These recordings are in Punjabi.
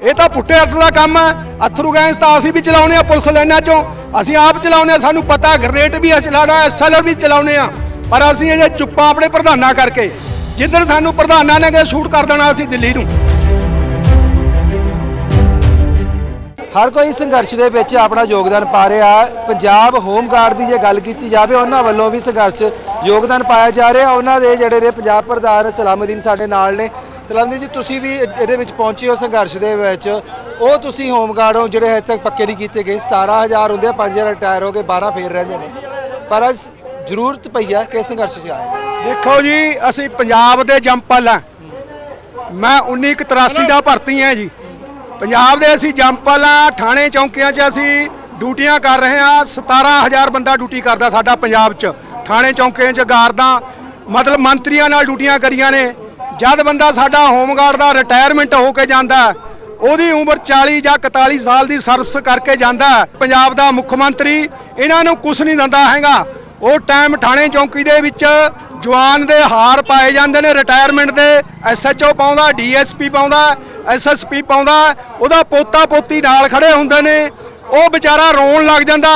ਇਹ ਤਾਂ ਪੁੱਟੇ ਅੱਤ ਦਾ ਕੰਮ ਹੈ। ਅਥਰੂ ਗੈਂਸ ਤਾਂ ਅਸੀਂ ਵੀ ਚਲਾਉਨੇ ਆ ਪੁਲਿਸ ਲਾਈਨਾਂ ਚੋਂ। ਅਸੀਂ ਆਪ ਚਲਾਉਨੇ ਆ ਸਾਨੂੰ ਪਤਾ ਗ੍ਰੇਨੇਡ ਵੀ ਚਲਾਉਣਾ ਐਸਐਲਆਰ ਵੀ ਚਲਾਉਨੇ ਆ ਪਰ ਅਸੀਂ ਇਹ ਚੁੱਪਾਂ ਆਪਣੇ ਪ੍ਰਧਾਨਾਂ ਕਰਕੇ, ਜਿੱਦਣ ਸਾਨੂੰ ਪ੍ਰਧਾਨਾਂ ਨੇ ਕਿ ਸ਼ੂਟ ਕਰ ਦੇਣਾ, ਅਸੀਂ ਦਿੱਲੀ ਨੂੰ। ਹਰ ਕੋਈ ਸੰਘਰਸ਼ ਦੇ ਵਿੱਚ ਆਪਣਾ ਯੋਗਦਾਨ ਪਾ ਰਿਹਾ ਪੰਜਾਬ ਹੋਮਗਾਰਡ ਦੀ ਜੇ ਗੱਲ ਕੀਤੀ ਜਾਵੇ, ਉਹਨਾਂ ਵੱਲੋਂ ਵੀ ਸੰਘਰਸ਼ ਯੋਗਦਾਨ ਪਾਇਆ ਜਾ ਰਿਹਾ। ਉਹਨਾਂ ਦੇ ਜਿਹੜੇ ਨੇ ਪੰਜਾਬ ਪ੍ਰਧਾਨ ਸਲਾਮੁਦੀਨ ਸਾਡੇ ਨਾਲ ਨੇ। ਸਲਾਮੁਦੀਨ ਜੀ, ਤੁਸੀਂ ਵੀ ਇਹਦੇ ਵਿੱਚ ਪਹੁੰਚੇ ਹੋ ਸੰਘਰਸ਼ ਦੇ ਵਿੱਚ। ਉਹ ਤੁਸੀਂ ਹੋਮਗਾਰਡ ਹੋ, ਜਿਹੜੇ ਹਜੇ ਤੱਕ ਪੱਕੇ ਨਹੀਂ ਕੀਤੇ ਗਏ। 17000 ਹੁੰਦੇ ਆ 5000 ਰਿਟਾਇਰ ਹੋ ਗਏ 12 ਫੇਰ ਰਹਿੰਦੇ ਨੇ। ਪਰ ਅੱਜ ਜ਼ਰੂਰਤ ਪਈ ਆ ਕਿ ਸੰਘਰਸ਼ 'ਚ ਆਏ। ਦੇਖੋ ਜੀ, ਅਸੀਂ ਪੰਜਾਬ ਦੇ ਜੰਪਲ ਆ। ਮੈਂ 1983 ਦਾ ਭਰਤੀ ਹਾਂ ਜੀ। ਪੰਜਾਬ ਦੇ ਅਸੀਂ ਜੰਪਲ ਆ, ਥਾਣੇ ਚੌਂਕੀਆਂ 'ਚ ਅਸੀਂ ਡਿਊਟੀਆਂ ਕਰ ਰਹੇ ਹਾਂ। 17000 ਬੰਦਾ ਡਿਊਟੀ ਕਰਦਾ ਸਾਡਾ ਪੰਜਾਬ 'ਚ। ਥਾਣੇ ਚੌਂਕੀਆਂ 'ਚ ਗਾਰਦਾਂ, ਮਤਲਬ ਮੰਤਰੀਆਂ ਨਾਲ ਡਿਊਟੀਆਂ ਕਰੀਆਂ ਨੇ। ਜਦ ਬੰਦਾ ਸਾਡਾ ਹੋਮਗਾਰਡ ਦਾ ਰਿਟਾਇਰਮੈਂਟ ਹੋ ਕੇ ਜਾਂਦਾ ਉਹਦੀ ਉਮਰ 40 ਜਾਂ 41 ਸਾਲ ਦੀ ਸਰਵਿਸ ਕਰਕੇ ਜਾਂਦਾ ਪੰਜਾਬ ਦਾ ਮੁੱਖ ਮੰਤਰੀ ਇਹਨਾਂ ਨੂੰ ਕੁਝ ਨਹੀਂ ਦਿੰਦਾ ਹੈਗਾ। ਉਹ ਟਾਈਮ ਥਾਣੇ ਚੌਂਕੀ ਦੇ ਵਿੱਚ ਜਵਾਨ ਦੇ ਹਾਰ ਪਾਏ ਜਾਂਦੇ ਨੇ ਰਿਟਾਇਰਮੈਂਟ ਦੇ ਐਸਐਚਓ ਪਾਉਂਦਾ ਡੀਐਸਪੀ ਪਾਉਂਦਾ ਐਸਐਸਪੀ ਪਾਉਂਦਾ, ਉਹਦਾ ਪੋਤਾ ਪੋਤੀ ਨਾਲ ਖੜੇ ਹੁੰਦੇ ਨੇ, ਉਹ ਵਿਚਾਰਾ ਰੋਣ ਲੱਗ ਜਾਂਦਾ।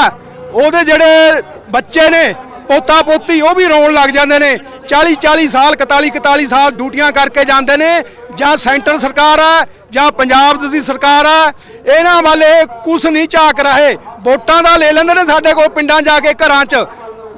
ਉਹਦੇ ਜਿਹੜੇ ਬੱਚੇ ਨੇ, ਪੋਤਾ ਪੋਤੀ ਉਹ ਵੀ ਰੋਣ ਲੱਗ ਜਾਂਦੇ ਨੇ। 40 40 ਸਾਲ 41 41 ਸਾਲ ਡਿਊਟੀਆਂ ਕਰਕੇ ਜਾਂਦੇ ਨੇ ਜਾਂ ਸੈਂਟਰ ਸਰਕਾਰ ਆ ਜਾਂ ਪੰਜਾਬ ਦੀ ਸਰਕਾਰ ਆ ਇਹਨਾਂ ਵਾਲੇ ਕੁਛ ਨਹੀਂ ਝਾਕ ਰਹੇ। ਵੋਟਾਂ ਦਾ ਲੈ ਲੈਂਦੇ ਨੇ ਸਾਡੇ ਕੋਲ ਪਿੰਡਾਂ ਜਾ ਕੇ ਘਰਾਂ 'ਚ।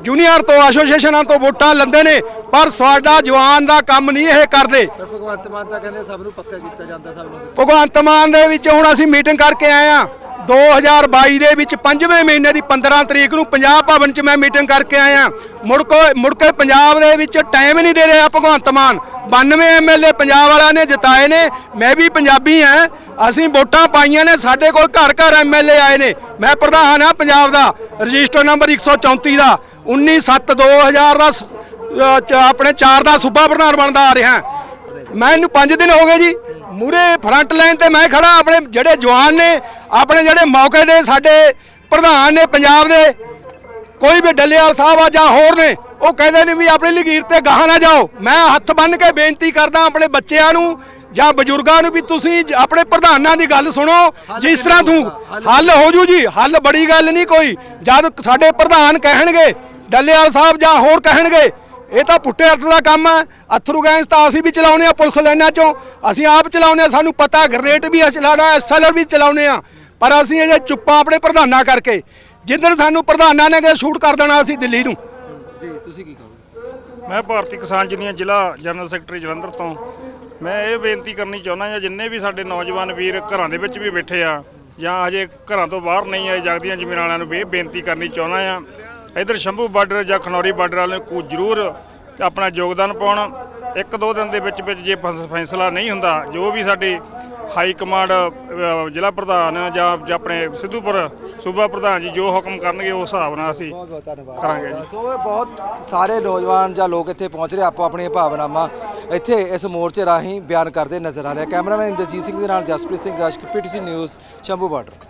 ਜੂਨੀਅਰ ਤੋਂ ਐਸੋਸੀਏਸ਼ਨਾਂ ਤੋਂ ਵੋਟਾਂ ਲੈਂਦੇ ਨੇ ਪਰ ਸਾਡਾ ਜਵਾਨ ਦਾ ਕੰਮ ਨਹੀਂ ਇਹ ਕਰਦੇ। ਭਗਵੰਤ ਮਾਨ ਤਾਂ ਕਹਿੰਦੇ ਸਭ ਨੂੰ ਪੱਕਾ ਕੀਤਾ ਜਾਂਦਾ ਸਭ ਨੂੰ ਭਗਵੰਤ ਮਾਨ ਦੇ ਵਿੱਚ ਹੁਣ ਅਸੀਂ ਮੀਟਿੰਗ ਕਰਕੇ ਆਏ ਆ 2022 ਦੇ ਵਿੱਚ 5ਵੇਂ ਮਹੀਨੇ ਦੀ 15 ਤਰੀਕ ਨੂੰ ਪੰਜਾਬ ਭਵਨ 'ਚ ਮੈਂ ਮੀਟਿੰਗ ਕਰਕੇ ਆਇਆ। ਮੁੜ ਕੋ, ਮੁੜ ਕੇ ਪੰਜਾਬ ਦੇ ਵਿੱਚ ਟਾਈਮ ਨਹੀਂ ਦੇ ਰਿਹਾ ਭਗਵੰਤ ਮਾਨ। 92 ਐਮਐਲਏ ਪੰਜਾਬ ਵਾਲਿਆਂ ਨੇ ਜਿਤਾਏ ਨੇ। ਮੈਂ ਵੀ ਪੰਜਾਬੀ ਹਾਂ। ਅਸੀਂ ਵੋਟਾਂ ਪਾਈਆਂ ਨੇ। ਸਾਡੇ ਕੋਲ ਘਰ ਘਰ ਐਮਐਲਏ ਆਏ ਨੇ। ਮੈਂ ਪ੍ਰਧਾਨ ਆ ਪੰਜਾਬ ਦਾ। ਰਜਿਸਟਰ ਨੰਬਰ 134 ਦਾ। 19/7/2000 ਦਾ ਸ- ਅਹ, ਚ- ਆਪਣੇ 4 ਦਾ ਸੂਬਾ ਪ੍ਰਧਾਨ ਬਣਦਾ ਆ ਰਿਹਾ। ਮੈਨੂੰ 5 ਦਿਨ ਹੋ ਗਏ ਜੀ। ਮੂਰੇ ਫਰੰਟ ਲਾਈਨ ਤੇ ਮੈਂ ਖੜਾ ਆਪਣੇ ਜਿਹੜੇ ਜਵਾਨ ਨੇ ਆਪਣੇ ਜਿਹੜੇ ਮੌਕੇ ਦੇ ਸਾਡੇ ਪ੍ਰਧਾਨ ਨੇ ਪੰਜਾਬ ਦੇ ਕੋਈ ਵੀ ਡੱਲੇਵਾਲ ਸਾਹਿਬ ਆ ਜਾਂ ਹੋਰ ਨੇ ਉਹ ਕਹਿੰਦੇ ਨੇ ਵੀ ਆਪਣੀ ਲਗੀਰ ਤੇ ਗਾਹਾਂ ਨਾ ਜਾਓ। ਮੈਂ ਹੱਥ ਬੰਨ ਕੇ ਬੇਨਤੀ ਕਰਦਾ ਆਪਣੇ ਬੱਚਿਆਂ ਨੂੰ ਜਾਂ ਬਜ਼ੁਰਗਾਂ ਨੂੰ ਵੀ ਤੁਸੀਂ ਆਪਣੇ ਪ੍ਰਧਾਨਾਂ ਦੀ ਗੱਲ ਸੁਣੋ ਜਿਸ ਤਰ੍ਹਾਂ ਤੂੰ ਹੱਲ ਹੋ ਜੂ ਜੀ ਹੱਲ ਬੜੀ ਗੱਲ ਨਹੀਂ ਕੋਈ। ਜਦ ਸਾਡੇ ਪ੍ਰਧਾਨ ਕਹਿਣਗੇ ਡੱਲੇਵਾਲ ਸਾਹਿਬ ਜਾਂ ਹੋਰ ਕਹਿਣਗੇ ਇਹ ਤਾਂ ਪੁੱਟੇ ਅੱਤ ਦਾ ਕੰਮ ਹੈ। ਅਥਰੂ ਗੈਂਸ ਤਾਂ ਅਸੀਂ ਵੀ ਚਲਾਉਨੇ ਆ ਪੁਲਿਸ ਲਾਈਨਾਂ ਚੋਂ। ਅਸੀਂ ਆਪ ਚਲਾਉਨੇ ਆ ਸਾਨੂੰ ਪਤਾ ਗ੍ਰੇਨੇਡ ਵੀ ਅਸੀਂ ਚਲਾਉਣਾ ਐਸਐਲਆਰ ਵੀ ਚਲਾਉਨੇ ਆ। ਪਰ ਅਸੀਂ ਇਹ ਚੁੱਪਾਂ ਆਪਣੇ ਪ੍ਰਧਾਨਾਂ ਕਰਕੇ ਜਿੱਦਣ ਸਾਨੂੰ ਪ੍ਰਧਾਨਾਂ ਨੇ ਕਿ ਸ਼ੂਟ ਕਰ ਦੇਣਾ ਅਸੀਂ ਦਿੱਲੀ ਨੂੰ। ਜੀ ਤੁਸੀਂ ਕੀ ਕਹੋਗੇ? ਮੈਂ ਭਾਰਤੀ ਕਿਸਾਨ ਯੂਨੀਅਨ ਜ਼ਿਲ੍ਹਾ ਜਨਰਲ ਸੈਕਟਰੀ ਜਲੰਧਰ ਤੋਂ। ਮੈਂ ਇਹ ਬੇਨਤੀ ਕਰਨੀ ਚਾਹੁੰਦਾ ਜਾਂ ਜਿੰਨੇ ਵੀ ਸਾਡੇ ਨੌਜਵਾਨ ਵੀਰ ਘਰਾਂ ਦੇ ਵਿੱਚ ਵੀ ਬੈਠੇ ਆ ਜਾਂ ਹਜੇ ਘਰਾਂ ਤੋਂ ਬਾਹਰ ਨਹੀਂ ਆਏ ਜਗਦੀਆਂ ਜ਼ਮੀਨਾਂ ਵਾਲਿਆਂ ਨੂੰ ਵੀ ਇਹ ਬੇਨਤੀ ਕਰਨੀ ਚਾਹੁੰਦਾ ਆ ਇਧਰ ਸ਼ੰਭੂ ਬਾਰਡਰ ਜਾਂ ਖਨੌਰੀ ਬਾਰਡਰ ਵਾਲਿਆਂ ਨੂੰ ਕੋ ਜ਼ਰੂਰ ਆਪਣਾ ਯੋਗਦਾਨ ਪਾਉਣ। ਇੱਕ ਦੋ ਦਿਨ ਦੇ ਵਿੱਚ ਵਿੱਚ ਜੇ ਫੈਸ- ਫੈਸਲਾ ਨਹੀਂ ਹੁੰਦਾ ਜੋ ਵੀ ਸਾਡੀ ਹਾਈ ਕਮਾਂਡ ਜ਼ਿਲ੍ਹਾ ਪ੍ਰਧਾਨ ਜਾਂ ਆਪਣੇ ਸਿੱਧੂਪੁਰ ਸੂਬਾ ਪ੍ਰਧਾਨ ਜੀ ਜੋ ਹੁਕਮ ਕਰਨਗੇ ਉਸ ਹਿਸਾਬ ਨਾਲ ਅਸੀਂ ਕਰਾਂਗੇ ਜੀ। ਸੋ ਇਹ ਬਹੁਤ ਸਾਰੇ ਨੌਜਵਾਨ ਜਾਂ ਲੋਕ ਇੱਥੇ ਪਹੁੰਚ ਰਹੇ ਆਪੋ ਆਪਣੀਆਂ ਭਾਵਨਾਵਾਂ ਇੱਥੇ ਇਸ ਮੋਰਚੇ ਰਾਹੀਂ ਬਿਆਨ ਕਰਦੇ ਨਜ਼ਰ ਆ ਰਹੇ ਕੈਮਰਾਮੈਨ ਇੰਦਰਜੀਤ ਸਿੰਘ ਦੇ ਨਾਲ Jaspreet Singh Ashak PTC news Shambhu border.